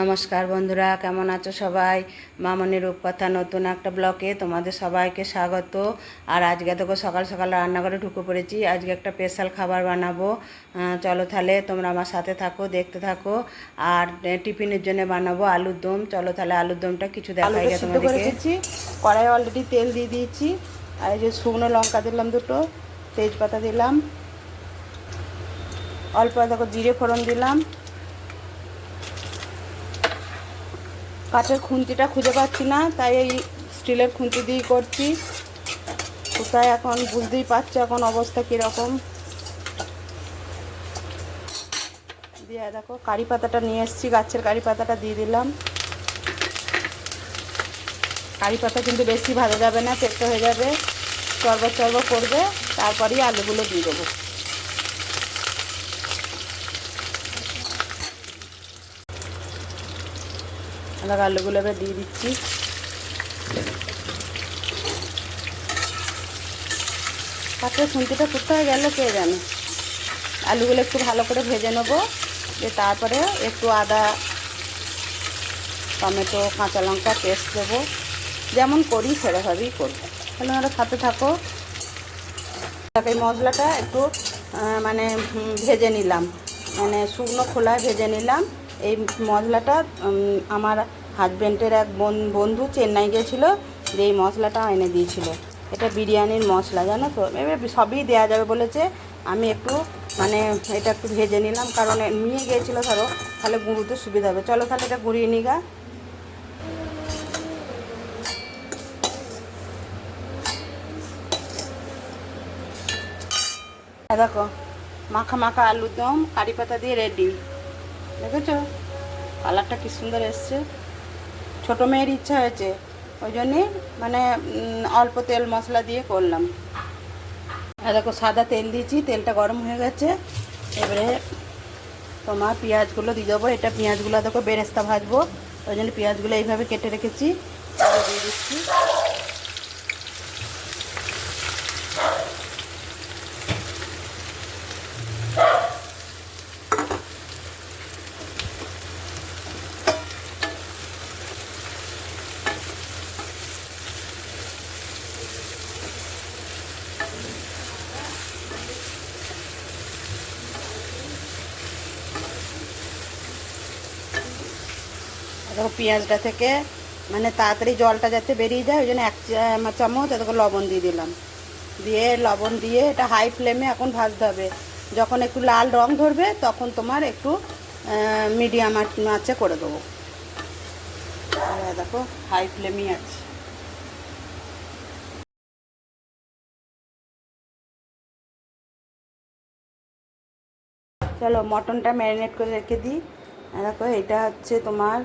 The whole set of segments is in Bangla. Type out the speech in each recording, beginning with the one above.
নমস্কার বন্ধুরা কেমন আছো সবাই? মামনি রূপকথা নতুন একটা ব্লকে তোমাদের সবাইকে স্বাগত। আর আজকে দেখো সকাল সকাল রান্নাঘরে ঢুকে পড়েছি। আজকে একটা স্পেশাল খাবার বানাবো। চলো তাহলে তোমরা আমার সাথে থাকো দেখতে থাকো। আর টিফিনের জন্য বানাবো আলুর দম। চলো তাহলে আলুর দমটা কিছু দেখাই আলুটা গে সিদ্ধ তোমাদেরকে। কড়াই অলরেডি তেল দিয়ে দিয়েছি। আর এই যে শুকনো লঙ্কা দিলাম দুটো তেজপাতা দিলাম। অল্প দেখো জিরে ফোড়ন দিলাম। কাঠের খুন্তিটা খুঁজে পাচ্ছি না, তাই এই স্টিলের খুন্তি দিয়েই করছি। কোথায় এখন বুঝতেই পারছ এখন অবস্থা কীরকম। দিয়ে দেখো, কারি পাতাটা নিয়ে এসেছি, গাছের কারি পাতাটা দিয়ে দিলাম। কারি পাতা কিন্তু বেশি ভাজা যাবে না পেটটা হয়ে যাবে। চর্বর চর্বর করবে, তারপরেই আলুগুলো দিয়ে দেবো। আলাদা আলুগুলো এবার দিয়ে দিচ্ছি। কাঠের খুন্তিটা কোথায় গেল কে জানে? আলুগুলো একটু ভালো করে ভেজে নেব, দিয়ে তারপরে একটু আদা, টমেটো, কাঁচা লঙ্কা পেস্ট দেবো। যেমন করি সেরকমভাবেই করব। তাহলে ওরা খাতে থাকো। এই মশলাটা একটু মানে ভেজে নিলাম। মানে শুকনো খোলায় ভেজে নিলাম। এই মশলাটা আমার হাজব্যান্ডের এক বন- বন্ধু চেন্নাই গেছিল, যে এই মশলাটা এনে দিয়েছিল। এটা বিরিয়ানির মশলা, জানো তো? এবার সবই দেওয়া যাবে বলেছে। আমি একটু মানে এটা একটু ভেজে নিলাম, কারণ নিয়ে গিয়েছিল ধরো, তাহলে গুঁড়োতে সুবিধা হবে। চলো তাহলে এটা গুঁড়িয়ে নিগা এই দেখো, মাখা মাখা আলুর দম, কারি পাতা দিয়ে রেডি দেখেছ? কালারটা কি সুন্দর এসছে। ছোটো মেয়ের ইচ্ছা হয়েছে। ওই জন্যে মানে অল্প তেল মশলা দিয়ে করলাম। দেখো, সাদা তেল দিয়েছি, তেলটা গরম হয়ে গেছে। এবারে তোমার পেঁয়াজগুলো দিয়ে দেবো। এটা পেঁয়াজগুলো দেখো, বেরেস্তা ভাজবো। ওই জন্য পেঁয়াজগুলো এইভাবে কেটে রেখেছি। দিয়ে দিচ্ছি। পেঁয়াজটা থেকে মানে তাড়াতাড়ি জলটা যাতে বেরিয়ে যায়, ওই জন্য এক চামচ দেখো লবণ দিয়ে দিলাম। দিয়ে লবণ দিয়ে এটা হাই ফ্লেমে এখন ভাজতে হবে। যখন একটু লাল রং ধরবে, তখন তোমার একটু মিডিয়াম আঁচে করে দেবো। দেখো হাই ফ্লেমই আছে। চলো মটনটা ম্যারিনেট করে রেখে দিই। দেখো, এটা হচ্ছে তোমার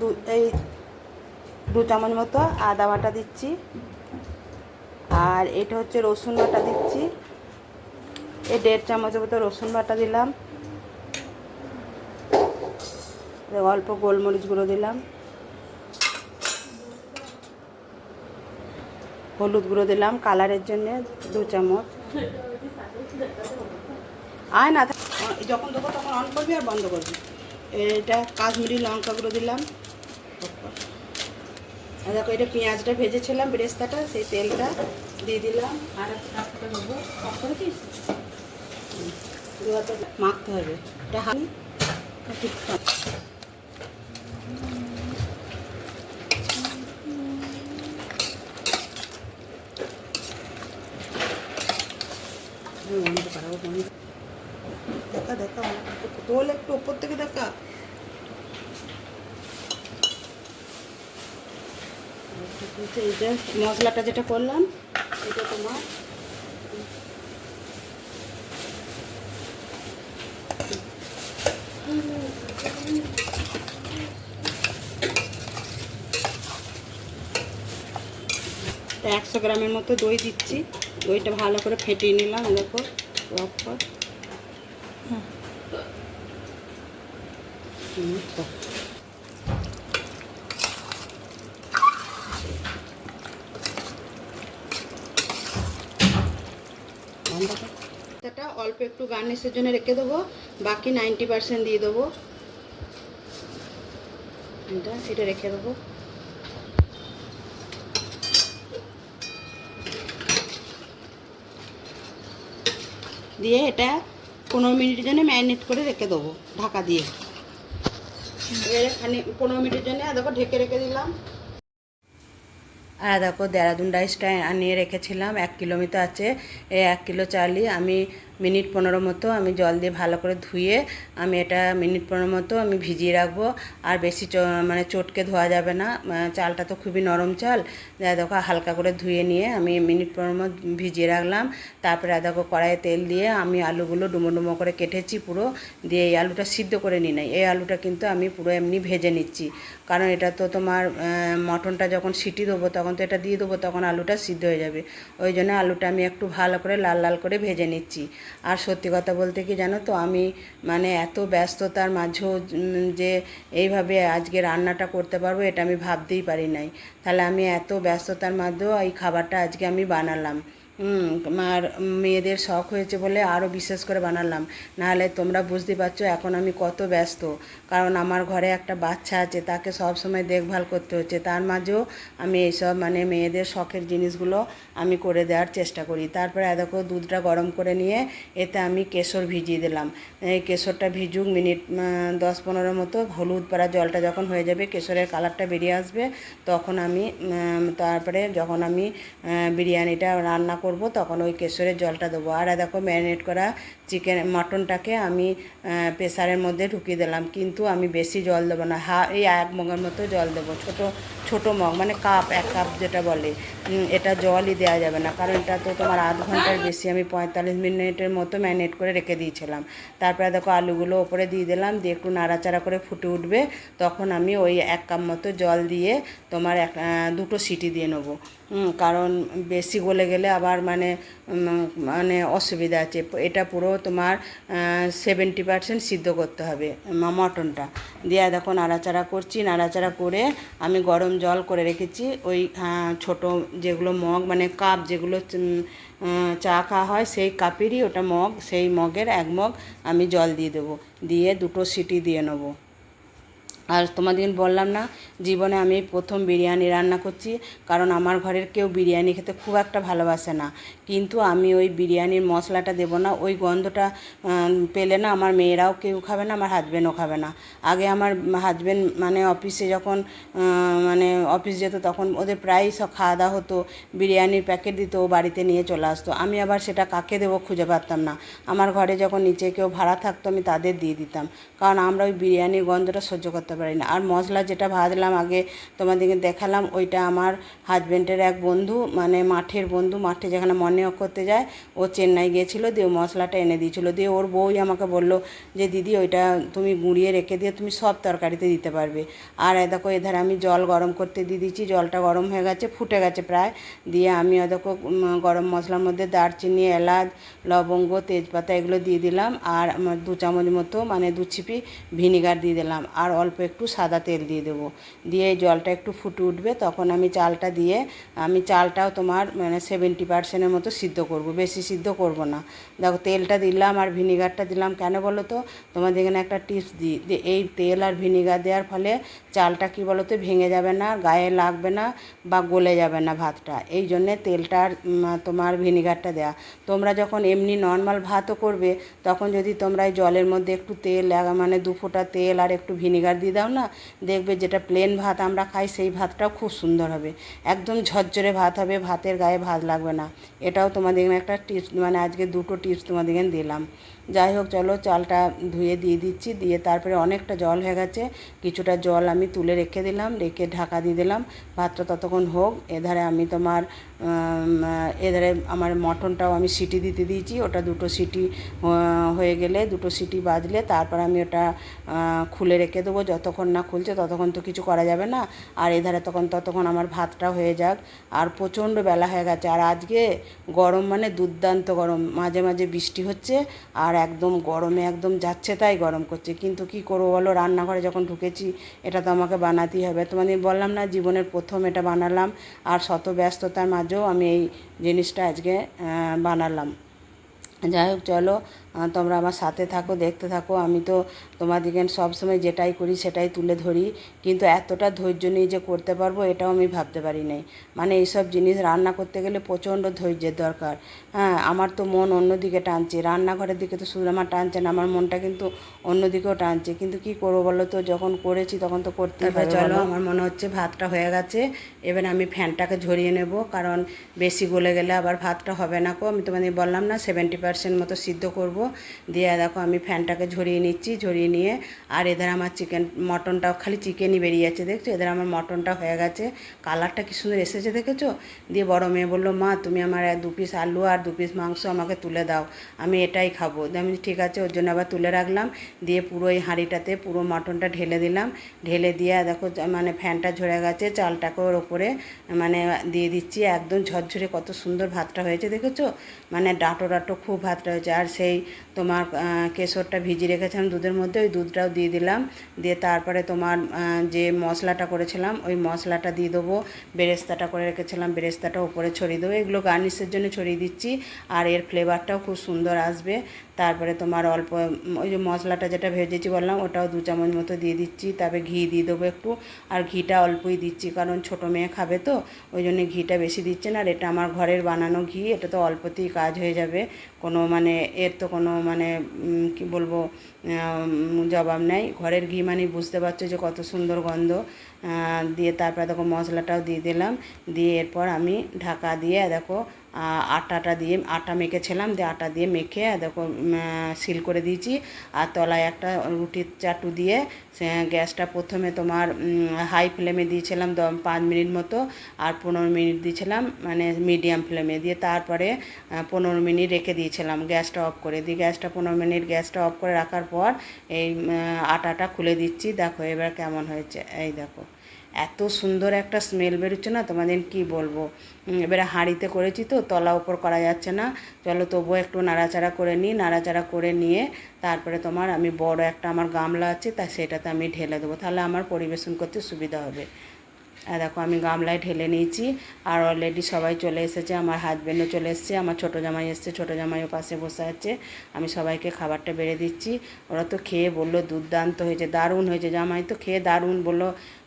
দু, এই দু চামচ মতো আদা বাটা দিচ্ছি। আর এটা হচ্ছে রসুন বাটা দিচ্ছি। এই দেড় চামচের মতো রসুন বাটা দিলাম। অল্প গোলমরিচ গুঁড়ো দিলাম। হলুদ গুঁড়ো দিলাম কালারের জন্য, দু চামচ। আয় না যখন দেবো তখন অন করবি আর বন্ধ করবি। এটা কাশ্মীরি লঙ্কা গুঁড়ো দিলাম। আর দেখো, এটা পেঁয়াজটা ভেজেছিলাম, বেরেস্তাটা, সেই তেলটা দিয়ে দিলাম। আর একটু মাখতে হবে। দেখা দেখা তোল একটু ওপর থেকে দেখা। এই যে মশলাটা যেটা করলাম এটা তোমার একশো গ্রামের মতো দই দিচ্ছি। দইটা ভালো করে ফেটিয়ে নিলাম দেখো রক হুম, তো। বন্ধ কর। এটা অল্প একটু গার্নিশের জন্য রেখে দেবো। বাকি নাইনটি পার্সেন্ট দিয়ে দেবো। এটা এটা রেখে দেবো। দিয়ে এটা পনেরো মিনিটের জন্য ম্যারিনেট করে রেখে দেবো, ঢাকা দিয়ে। পনেরো মিনিটের জন্য দেখো ঢেকে রেখে দিলাম। আর দেখো দেরাদুন রাইসটা আনিয়ে রেখেছিলাম, এক কিলো মতো আছে এই এক কিলো চালই আমি মিনিট পনেরো মতো আমি জল দিয়ে ভালো করে ধুয়ে আমি এটা মিনিট পনেরো মতো আমি ভিজিয়ে রাখব। আর বেশি মানে চটকে ধোয়া যাবে না। চালটা তো খুবই নরম চাল। দেখো, হালকা করে ধুয়ে নিয়ে আমি মিনিট পনেরো মতো ভিজিয়ে রাখলাম। তারপরে দেখো, কড়াইয়ে তেল দিয়ে আমি আলুগুলো ডুমো ডুমো করে কেটেছি পুরো। দিয়ে এই আলুটা সিদ্ধ করে নিই নাই। এই আলুটা কিন্তু আমি পুরো এমনি ভেজে নিচ্ছি। কারণ এটা তো তোমার মটনটা যখন সিটি দেবো, তখন তো এটা দিয়ে দেবো, তখন আলুটা সিদ্ধ হয়ে যাবে। ওই জন্য আলুটা আমি একটু ভালো করে লাল লাল করে ভেজে নিচ্ছি। আর সত্যি কথা বলতে কি জানো তো, আমি মানে এত ব্যস্ততার মাঝেও যে এইভাবে আজকে রান্নাটা করতে পারব এটা আমি ভাবতেই পারি নাই। তাহলে আমি এত ব্যস্ততার মাধ্যমেও এই খাবারটা আজকে আমি বানালাম। আর মেয়েদের শখ হয়েছে বলে আরও বিশেষ করে বানালাম। নাহলে তোমরা বুঝতে পারছ এখন আমি কত ব্যস্ত। কারণ আমার ঘরে একটা বাচ্চা আছে, তাকে সব সময় দেখভাল করতে হচ্ছে। তার মাঝেও আমি এইসব মানে মেয়েদের শখের জিনিসগুলো আমি করে দেওয়ার চেষ্টা করি। তারপরে দেখো দুধটা গরম করে নিয়ে এতে আমি কেশর ভিজিয়ে দিলাম। এই কেশরটা ভিজুক মিনিট দশ পনেরো মতো হলুদ পাড়া জলটা যখন হয়ে যাবে, কেশরের কালারটা বেরিয়ে আসবে, তখন আমি তারপরে যখন আমি বিরিয়ানিটা রান্না করব তখন ওই কেশরের জলটা দেবো। আর দেখো ম্যারিনেট করা চিকেন, মটনটাকে আমি প্রেসারের মধ্যে ঢুকিয়ে দিলাম। কিন্তু আমি বেশি জল দেবো না। হা, এই এক মগের মতো জল দেবো। ছোট ছোট মগ মানে কাপ, এক কাপ যেটা বলে। এটা জলই দেওয়া যাবে না। কারণ এটা তো তোমার আধ ঘণ্টার বেশি আমি পঁয়তাল্লিশ মিনিটের মতো ম্যারিনেট করে রেখে দিয়েছিলাম। তারপরে দেখো আলুগুলো ওপরে দিয়ে দিলাম। দিয়ে একটু নাড়াচাড়া করে ফুটে উঠবে। তখন আমি ওই এক কাপ মতো জল দিয়ে তোমার এক দুটো সিটি দিয়ে নেব। কারণ বেশি গলে গেলে আবার মানে মানে অসুবিধা আছে। এটা পুরো তোমার সেভেন্টি পার্সেন্ট সিদ্ধ করতে হবে মটনটা। দিয়ে দেখো নাড়াচাড়া করছি, নাড়াচাড়া করে আমি গরম জল করে রেখেছি। ওই ছোট যেগুলো মগ মানে কাপ যেগুলো চা খাওয়া হয়, সেই কাপেরই ওটা মগ, সেই মগের এক মগ আমি জল দিয়ে দেবো। দিয়ে দুটো সিটি দিয়ে নেব। আর তোমাদের বললাম না, জীবনে আমি প্রথম বিরিয়ানি রান্না করছি, কারণ আমার ঘরের কেউ বিরিয়ানি খেতে খুব একটা ভালোবাসে না। কিন্তু আমি ওই বিরিয়ানির মশলাটা দেবো না, ওই গন্ধটা পেলে না আমার মেয়েরাও কেউ খাবে না, আমার হাজব্যান্ডও খাবে না। আগে আমার হাজব্যান্ড মানে অফিসে যখন মানে অফিস যেত তখন ওদের প্রায়ই সব খাওয়া দাওয়া হতো, বিরিয়ানির প্যাকেট দিত, ও বাড়িতে নিয়ে চলে আসতো। আমি আবার সেটা কাকে দেবো খুঁজে পারতাম না। আমার ঘরে যখন নিচে কেউ ভাড়া থাকতো, আমি তাদের দিয়ে দিতাম। কারণ আমরা ওই বিরিয়ানির গন্ধটা সহ্য করতে পারি না। আর মশলা যেটা ভাজলাম, আগে তোমাদেরকে দেখালাম, ওইটা আমার হাজব্যান্ডের এক বন্ধু মানে মাঠের বন্ধু, মাঠে যেখানে মর্নিং করতে যায়, ও চেন্নাই গিয়েছিল, দিয়ে মশলাটা এনে দিয়েছিলো। দিয়ে ওর বউই আমাকে বলল যে, দিদি, ওইটা তুমি গুঁড়িয়ে রেখে দিয়ে তুমি সব তরকারিতে দিতে পারবে। আর দেখো এধার আমি জল গরম করতে দিয়ে দিচ্ছি জলটা গরম হয়ে গেছে, ফুটে গেছে প্রায়। দিয়ে আমি দেখো গরম মশলার মধ্যে দারচিনি, এলাচ, লবঙ্গ, তেজপাতা এগুলো দিয়ে দিলাম, আর আমার দু চামচ মতো মানে দু ছিপি ভিনিগার দিয়ে দিলাম। আর অল্প একটু সাদা তেল দিয়ে দেবো। দিয়ে জলটা একটু ফুটে উঠবে, তখন আমি চালটা দিয়ে, আমি চালটাও তোমার মানে সেভেন্টি পার্সেন্টের মতো সিদ্ধ করব, বেশি সিদ্ধ করব না। দেখো, তেলটা দিলাম আর ভিনিগারটা দিলাম কেন বলো তো তোমাদের এখানে একটা টিপস দিই যে এই তেল আর ভিনিগার দেওয়ার ফলে চালটা কি বলো তো ভেঙে যাবে না, গায়ে লাগবে না বা গলে যাবে না ভাতটা। এই জন্যে তেলটা আর তোমার ভিনিগারটা দেওয়া তোমরা যখন এমনি নর্মাল ভাতও করবে, তখন যদি তোমরা এই জলের মধ্যে একটু তেল মানে দু ফোঁটা তেল আর একটু ভিনিগার দিয়ে দাও না, দেখবে যেটা প্লেন ভাত আমরা খাই সেই ভাতটাও খুব সুন্দর হবে। একদম ঝরঝরে ভাত হবে, ভাতের গায়ে ভাত লাগবে না। এটাও তোমাদের একটা টিপস মানে আজকে দুটো টিপস তোমাদের দিলাম। যাই হোক, চলো চালটা ধুয়ে দিয়ে দিচ্ছি, দিয়ে তারপরে অনেকটা জল হয়ে গেছে। কিছুটা জল আমি তুলে রেখে দিলাম, রেখে ঢাকা দিয়ে দিলাম। ভাতটা ততক্ষণ হোক, এধারে আমি তোমার এধারে আমার মটনটাও আমি সিটি দিতে দিয়েছি। ওটা দুটো সিটি হয়ে গেলে দুটো সিটি বাজলে তারপর আমি ওটা খুলে রেখে দেবো। যতক্ষণ না খুলছে ততক্ষণ তো কিছু করা যাবে না। আর এধারে তখন ততক্ষণ আমার ভাতটা হয়ে যাক। আর প্রচণ্ড বেলা হয়ে গেছে। আর আজকে গরম মানে দুর্দান্ত গরম। মাঝে মাঝে বৃষ্টি হচ্ছে, আর একদম গরমে একদম যাচ্ছে তাই গরম করছে। কিন্তু কি করব বলো? রান্নাঘরে যখন ঢুকেছি, এটা তো আমাকে বানাতেই হবে। তোমাদের বললাম না, জীবনের প্রথম এটা বানালাম আর শত ব্যস্ততার মাঝেও আমি এই জিনিসটা আজকে বানালাম। যাই হোক, চলো তোমরা আমার সাথে থাকো দেখতে থাকো। আমি তো তোমাদিকে সবসময় যেটাই করি সেটাই তুলে ধরি। কিন্তু এতটা ধৈর্য নিয়ে যে করতে পারব এটাও আমি ভাবতে পারি নাই। মানে এইসব জিনিস রান্না করতে গেলে প্রচণ্ড ধৈর্যের দরকার। হ্যাঁ আমার তো মন অন্যদিকে টানছে। রান্নাঘরের দিকে তো শুধু আমার টানছে না আমার মনটা কিন্তু অন্যদিকেও টানছে। কিন্তু কি করব বলো তো? যখন করেছি তখন তো করতে হবে চলো আমার মনে হচ্ছে ভাতটা হয়ে গেছে। এবার আমি ফ্যানটাকে ঝরিয়ে নেব কারণ বেশি গলে গেলে আবার ভাতটা হবে না কো আমি তোমাদের বললাম না সেভেন্টি পার্সেন্ট মতো সিদ্ধ করব। দিয়ে দেখো আমি ফ্যানটাকে ঝরিয়ে নিচ্ছি, ঝরিয়ে নিয়ে, আর এদের আমার চিকেন, মটনটাও খালি চিকেনই বেরিয়ে যাচ্ছে, দেখছ? এদের আমার মটনটা হয়ে গেছে, কালারটা কি সুন্দর এসেছে, দেখেছ? দিয়ে বড় মেয়ে বলল, মা, তুমি আমার দু পিস আলু আর দু পিস মাংস আমাকে তুলে দাও, আমি এটাই খাব। আমি ঠিক আছে, ওর জন্য আবার তুলে রাখলাম, দিয়ে পুরো এই হাঁড়িটাতে পুরো মটনটা ঢেলে দিলাম, ঢেলে দিয়ে দেখো মানে ফ্যানটা ঝরে গেছে, চালটাকে ওর ওপরে মানে দিয়ে দিচ্ছি, একদম ঝরঝরে কত সুন্দর ভাতটা হয়েছে, দেখেছ? মানে ডাঁটো ডাঁটো খুব ভাতটা হয়েছে, আর সেই তোমার কেশরটা ভিজিয়ে রেখেছিলাম, দুধের মধ্যে ওই দুধটাও দিয়ে দিলাম। দিয়ে তারপরে তোমার যে মশলাটা করেছিলাম, ওই মশলাটা দিয়ে দেবো। বেরেস্তাটা করে রেখেছিলাম, বেরেস্তাটা উপরে ছড়িয়ে দেবো। এগুলো গার্নিশের জন্য ছড়িয়ে দিচ্ছি। আর এর ফ্লেভারটাও খুব সুন্দর আসবে। তারপরে তোমার অল্প ওই যে মশলাটা যেটা ভেজেছি বললাম, ওটাও দু চামচ মতো দিয়ে দিচ্ছি। তারপরে ঘি দিয়ে দেবো একটু। আর ঘিটা অল্পই দিচ্ছি, কারণ ছোটো মেয়ে খাবে তো, ওই জন্য ঘিটা বেশি দিচ্ছে না। আর এটা আমার ঘরের বানানো ঘি, এটা তো অল্পতেই কাজ হয়ে যাবে। কোনো মানে এর তো কোনো মানে কি বলব জবাব নেই। ঘরের ঘি মানে বুঝতে পারছ যে কত সুন্দর গন্ধ। দিয়ে তারপরে দেখো মশলাটাও দিয়ে দিলাম। দিয়ে এরপর আমি ঢাকা দিয়ে, দেখো আটাটা দিয়ে, আটা মেখেছিলাম, দিয়ে আটা দিয়ে মেখে দেখো সিল করে দিয়েছি। আর তলায় একটা রুটির চাটু দিয়ে গ্যাসটা প্রথমে তোমার হাই ফ্লেমে দিয়েছিলাম দ পাঁচ মিনিট মতো, আর পনেরো মিনিট দিয়েছিলাম মানে মিডিয়াম ফ্লেমে দিয়ে তারপরে পনেরো মিনিট রেখে দিয়েছিলাম গ্যাসটা অফ করে। দিয়ে গ্যাসটা পনেরো মিনিট গ্যাসটা অফ করে রাখার পর, এই আটাটা খুলে দিচ্ছি। দেখো এবার কেমন হয়েছে, এই দেখো। এত সুন্দর একটা স্মেল বেরোচ্ছে না তোমাদের কি বলব? এবারে হাঁড়িতে করেছি তো, তলা উপর করা যাচ্ছে না। চলো তবুও একটু নাড়াচাড়া করে নিই, নাড়াচাড়া করে নিয়ে তারপরে তোমার আমি বড় একটা আমার গামলা আছে, তা সেটাতে আমি ঢেলে দেবো। তাহলে আমার পরিবেশন করতে সুবিধা হবে। আর দেখো আমি গামলায় ঢেলে নিয়েছি, আর অলরেডি সবাই চলে এসেছে, আমার হাজব্যান্ডও চলে এসেছে, আমার ছোটো জামাই এসছে, ছোটো জামাইও পাশে বসে আছে। আমি সবাইকে খাবারটা বেড়ে দিচ্ছি। ওরা তো খেয়ে বলল দুর্দান্ত হয়েছে, দারুণ হয়েছে জামাই তো, খেয়ে দারুণ বলল।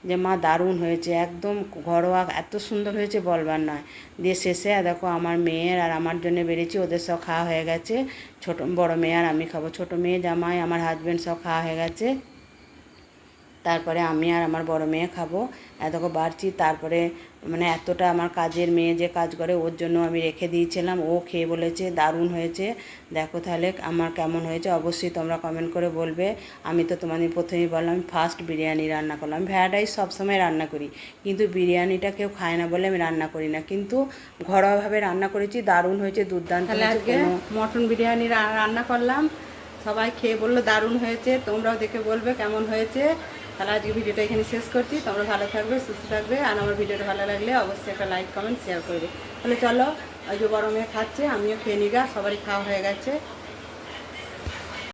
যে মা দারুণ হয়েছে, একদম ঘরোয়া, এত সুন্দর হয়েছে বলবার নয়। দিয়ে শেষে দেখো আমার মেয়ের আর আমার জন্য বেড়েছি ওদের সব খাওয়া হয়ে গেছে। ছোট, বড় মেয়ে আর আমি খাব। ছোট মেয়ে জামাই, আমার হাজব্যান্ড সব খাওয়া হয়ে গেছে। তারপরে আমি আর আমার বড় মেয়ে খাব। এতকে বাড়ছি তারপরে মানে এতটা আমার কাজের মেয়ে যে কাজ করে ওর জন্য আমি রেখে দিয়েছিলাম। ও খেয়ে বলেছে দারুণ হয়েছে। দেখো তাহলে আমার কেমন হয়েছে অবশ্যই তোমরা কমেন্ট করে বলবে। আমি তো তোমাদের প্রথমেই বললাম ফার্স্ট বিরিয়ানি রান্না করলাম। ভ্যারাইড রাইস সবসময় রান্না করি কিন্তু বিরিয়ানিটা কেউ খায় না বলে আমি রান্না করি না। কিন্তু ঘরোয়াভাবে রান্না করেছি দারুণ হয়েছে দুর্দান্ত আজকে মটন বিরিয়ানি রান্না করলাম। সবাই খেয়ে বলল দারুণ হয়েছে। তোমরাও দেখে বলবে কেমন হয়েছে। তাহলে আজকে ভিডিওটা এখানে শেষ করছি। তোমরা ভালো থাকবে, সুস্থ থাকবে, আর আমার ভিডিওটা ভালো লাগলে অবশ্যই একটা লাইক কমেন্ট শেয়ার করবে। তাহলে চলো, ওই যে বড় মেয়ে খাচ্ছে, আমিও খেয়ে নিগা সবারই খাওয়া হয়ে গেছে।